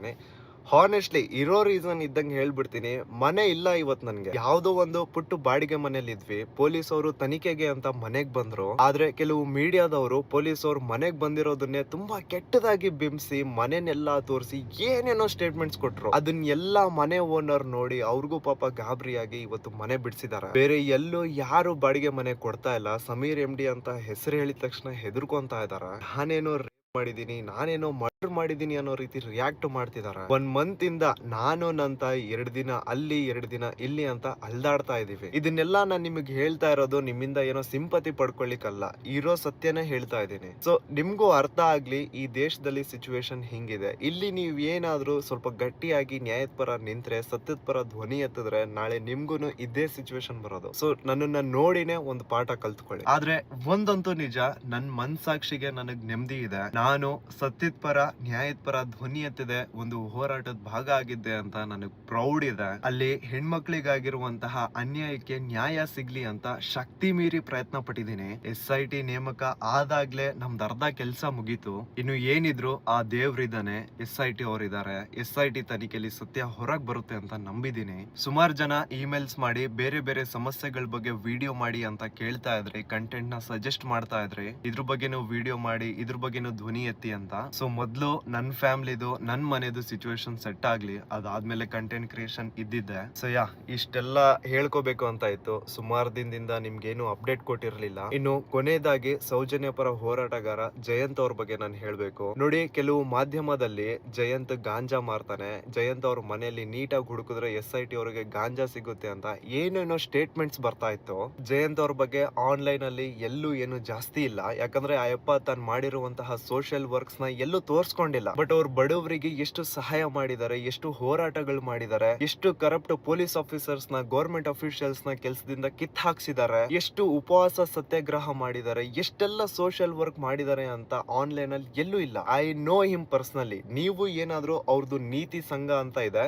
ಇದ್ದಾನೆ ಹಾನೆಸ್ಟ್ಲಿ ಇರೋ ರೀಸನ್ ಇದ್ದಂಗೆ ಹೇಳ್ಬಿಡ್ತೀನಿ. ಮನೆ ಇಲ್ಲ ಇವತ್ ನನಗೆ. ಯಾವುದೋ ಒಂದು ಪುಟ್ಟು ಬಾಡಿಗೆ ಮನೇಲಿ ಇದ್ವಿ ಪೊಲೀಸ್ ಅವರು ತನಿಖೆಗೆ ಅಂತ ಮನೆಗೆ ಬಂದ್ರು. ಆದ್ರೆ ಕೆಲವು ಮೀಡಿಯಾದವರು ಪೊಲೀಸ್ ಅವ್ರು ಮನೆಗೆ ಬಂದಿರೋದನ್ನೇ ತುಂಬಾ ಕೆಟ್ಟದಾಗಿ ಬಿಂಬಿಸಿ ಮನೆನೆಲ್ಲ ತೋರಿಸಿ ಏನೇನೋ ಸ್ಟೇಟ್ಮೆಂಟ್ಸ್ ಕೊಟ್ರು. ಅದನ್ನ ಎಲ್ಲಾ ಮನೆ ಓನರ್ ನೋಡಿ ಅವ್ರಿಗೂ ಪಾಪ ಗಾಬರಿಯಾಗಿ ಇವತ್ತು ಮನೆ ಬಿಡಿಸಿದಾರೆ. ಬೇರೆ ಎಲ್ಲೂ ಯಾರು ಬಾಡಿಗೆ ಮನೆ ಕೊಡ್ತಾ ಇಲ್ಲ. ಸಮೀರ್ ಎಂ ಡಿ ಅಂತ ಹೆಸರು ಹೇಳಿದ ತಕ್ಷಣ ಹೆದರ್ಕೊಂತ ಇದಾರ. ನಾನೇನೋ ಮಾಡಿದೀನಿ ನಾನೇನೋ ಮರ್ಡರ್ ಮಾಡಿದೀನಿ ಅನ್ನೋ ರೀತಿ ರಿಯಾಕ್ಟ್ ಮಾಡ್ತಿದಾರೆ. ಒನ್ ಮಂತ್ ಇಂದ ನಾನು ನನ್ನ ತಾಯಿ ಎರಡ್ ದಿನ ಅಲ್ಲಿ, ಎರಡ್ ದಿನ ಇಲ್ಲಿ ಅಂತ ಅಲ್ದಾಡ್ತಾ ಇದೀವಿ ಇದನ್ನೆಲ್ಲ ನಾನ್ ನಿಮಗೆ ಹೇಳ್ತಾ ಇರೋದು, ನಿಮ್ಮಿಂದ ಏನೋ ಸಿಂಪತಿ ಪಡ್ಕೊಳ್ಳಿಕ್ಕಲ್ಲ ಇರೋ ಸತ್ಯನೇ ಹೇಳ್ತಾ ಇದ್ದೀನಿ. ಸೊ ನಿಮ್ಗೂ ಅರ್ಥ ಆಗ್ಲಿ, ಈ ದೇಶದಲ್ಲಿ ಸಿಚುವೇಶನ್ ಹಿಂಗಿದೆ. ಇಲ್ಲಿ ನೀವ್ ಏನಾದ್ರೂ ಸ್ವಲ್ಪ ಗಟ್ಟಿಯಾಗಿ ನ್ಯಾಯದ ಪರ ನಿಂತ್ರೆ, ಸತ್ಯದ ಪರ ಧ್ವನಿ ಎತ್ತಿದ್ರೆ, ನಾಳೆ ನಿಮ್ಗೂನು ಇದೇ ಸಿಚುವೇಶನ್ ಬರೋದು. ಸೊ ನನ್ನನ್ನ ನೋಡಿನೇ ಒಂದು ಪಾಠ ಕಲ್ತ್ಕೊಳ್ಳಿ. ಆದ್ರೆ ಒಂದಂತೂ ನಿಜ, ನನ್ ಮನ್ಸಾಕ್ಷಿಗೆ ನನಗ್ ನೆಮ್ಮದಿ ಇದೆ. ನಾನು ಸತ್ಯದ ಪರ ನ್ಯಾಯದ ಪರ ಧ್ವನಿ ಎತ್ತಿದೆ ಒಂದು ಹೋರಾಟದ ಭಾಗ ಆಗಿದ್ದೆ ಅಂತ ನನಗೆ ಪ್ರೌಡ್ ಇದೆ. ಅಲ್ಲಿ ಹೆಣ್ಮಕ್ಳಿಗಾಗಿರುವಂತಹ ಅನ್ಯಾಯಕ್ಕೆ ನ್ಯಾಯ ಸಿಗ್ಲಿ ಅಂತ ಶಕ್ತಿ ಮೀರಿ ಪ್ರಯತ್ನ ಪಟ್ಟಿದ್ದೀನಿ. ಎಸ್ ಐ ಟಿ ನೇಮಕ ಆದಾಗ್ಲೇ ನಮ್ದು ಅರ್ಧ ಕೆಲ್ಸ ಮುಗೀತು. ಇನ್ನು ಏನಿದ್ರು ಆ ದೇವ್ರಿದ್ದಾನೆ, ಎಸ್ ಐ ಟಿ ಅವರಿದ್ದಾರೆ. ಎಸ್ ಐ ಟಿ ತನಿಖೆಯಲ್ಲಿ ಸತ್ಯ ಹೊರಗ್ ಬರುತ್ತೆ ಅಂತ ನಂಬಿದೀನಿ ಸುಮಾರು ಜನ ಇಮೇಲ್ಸ್ ಮಾಡಿ, ಬೇರೆ ಬೇರೆ ಸಮಸ್ಯೆಗಳ ಬಗ್ಗೆ ವಿಡಿಯೋ ಮಾಡಿ ಅಂತ ಕೇಳ್ತಾ ಇದ್ರಿ ಕಂಟೆಂಟ್ನ ಸಜೆಸ್ಟ್ ಮಾಡ್ತಾ ಇದ್ರಿ, ಇದ್ರ ಬಗ್ಗೆನೂ ವಿಡಿಯೋ ಮಾಡಿ, ಇದ್ರ ಬಗ್ಗೆನೂ ಧ್ವನಿ ಎತ್ತಿ ಅಂತ. ಸೊ ಮೊದಲು ನನ್ನ ಫ್ಯಾಮಿಲಿದು ನನ್ನ ಮನೆದು ಸಿಚುವೇಶನ್ ಸೆಟ್ ಆಗ್ಲಿ, ಅದಾದ್ಮೇಲೆ ಕಂಟೆಂಟ್ ಕ್ರಿಯೇಷನ್ ಇದ್ದಿದ್ದೆ. ಸೊ ಯಾ, ಇಷ್ಟೆಲ್ಲ ಹೇಳ್ಕೋಬೇಕು ಅಂತ ಇತ್ತು. ಸುಮಾರು ದಿನದಿಂದ ನಿಮ್ಗೇನು ಅಪ್ಡೇಟ್ ಕೊಟ್ಟಿರ್ಲಿಲ್ಲ. ಇನ್ನು ಕೊನೆಯದಾಗಿ ಸೌಜನ್ಯ ಪರ ಹೋರಾಟಗಾರ ಜಯಂತ್ ಅವ್ರ ಬಗ್ಗೆ ನಾನು ಹೇಳ್ಬೇಕು. ನೋಡಿ, ಕೆಲವು ಮಾಧ್ಯಮದಲ್ಲಿ ಜಯಂತ್ ಗಾಂಜಾ ಮಾರ್ತಾನೆ. ಜಯಂತ್ ಅವ್ರ ಮನೆಯಲ್ಲಿ ನೀಟಾಗಿ ಹುಡುಕಿದ್ರೆ ಎಸ್ ಐ ಟಿ ಅವರಿಗೆ ಗಾಂಜಾ ಸಿಗುತ್ತೆ ಅಂತ ಏನೇನೋ ಸ್ಟೇಟ್ಮೆಂಟ್ಸ್ ಬರ್ತಾ ಇತ್ತು. ಜಯಂತ್ ಅವ್ರ ಬಗ್ಗೆ ಆನ್ಲೈನ್ ಅಲ್ಲಿ ಎಲ್ಲೂ ಏನು ಜಾಸ್ತಿ ಇಲ್ಲ. ಯಾಕಂದ್ರೆ ಆ ಯಪ್ಪ ತಾನು ಮಾಡಿರುವಂತಹ ಸೋಷಿಯಲ್ ವರ್ಕ್ಸ್ನ ಎಲ್ಲೂ ತೋರಿಸ್ಕೊಂಡಿಲ್ಲ. ಬಟ್ ಅವ್ರು ಬಡವರಿಗೆ ಎಷ್ಟು ಸಹಾಯ ಮಾಡಿದ್ದಾರೆ ಎಷ್ಟು ಹೋರಾಟಗಳು ಮಾಡಿದ್ದಾರೆ ಎಷ್ಟು ಕರಪ್ಟ್ ಪೊಲೀಸ್ ಆಫೀಸರ್ಸ್ನ ಗೌರ್ಮೆಂಟ್ ಅಫಿಷಿಯಲ್ಸ್ನ ಕೆಲಸದಿಂದ ಕಿತ್ ಹಾಕ್ಸಿದ್ದಾರೆ ಎಷ್ಟು ಉಪವಾಸ ಸತ್ಯಾಗ್ರಹ ಮಾಡಿದ್ದಾರೆ ಎಷ್ಟೆಲ್ಲ ಸೋಷಿಯಲ್ ವರ್ಕ್ ಮಾಡಿದ್ದಾರೆ ಅಂತ ಆನ್ಲೈನ್ ಅಲ್ಲಿ ಎಲ್ಲೂ ಇಲ್ಲ. I know him personally. ನೀವು ಏನಾದ್ರೂ ಅವ್ರದ್ದು ನೀತಿ ಸಂಘ ಅಂತ ಇದೆ,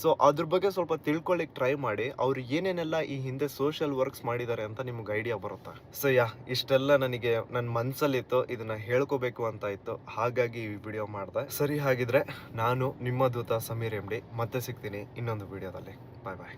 ಸೊ ಅದ್ರ ಬಗ್ಗೆ ಸ್ವಲ್ಪ ತಿಳ್ಕೊಳ್ಳಿಕ್ ಟ್ರೈ ಮಾಡಿ. ಅವ್ರು ಏನೇನೆಲ್ಲ ಈ ಹಿಂದೆ ಸೋಷಿಯಲ್ ವರ್ಕ್ಸ್ ಮಾಡಿದ್ದಾರೆ ಅಂತ ನಿಮ್ಗೆ ಐಡಿಯಾ ಬರುತ್ತೆ. ಸೊ ಯಾ, ಇಷ್ಟೆಲ್ಲ ನನಗೆ ನನ್ನ ಮನ್ಸಲ್ಲಿತ್ತು. ಇದನ್ನ ಹೇಳ್ಕೋಬೇಕು ಅಂತ ಇತ್ತು ಹಾಗಾಗಿ ಈ ವಿಡಿಯೋ ಮಾಡಿದೆ. ಸರಿ ಹಾಗಿದ್ರೆ ನಾನು ನಿಮ್ಮ ದೂತ ಸಮೀರ್ ಎಂ ಡಿ ಮತ್ತೆ ಸಿಗ್ತೀನಿ ಇನ್ನೊಂದು ವಿಡಿಯೋದಲ್ಲಿ. ಬಾಯ್ ಬಾಯ್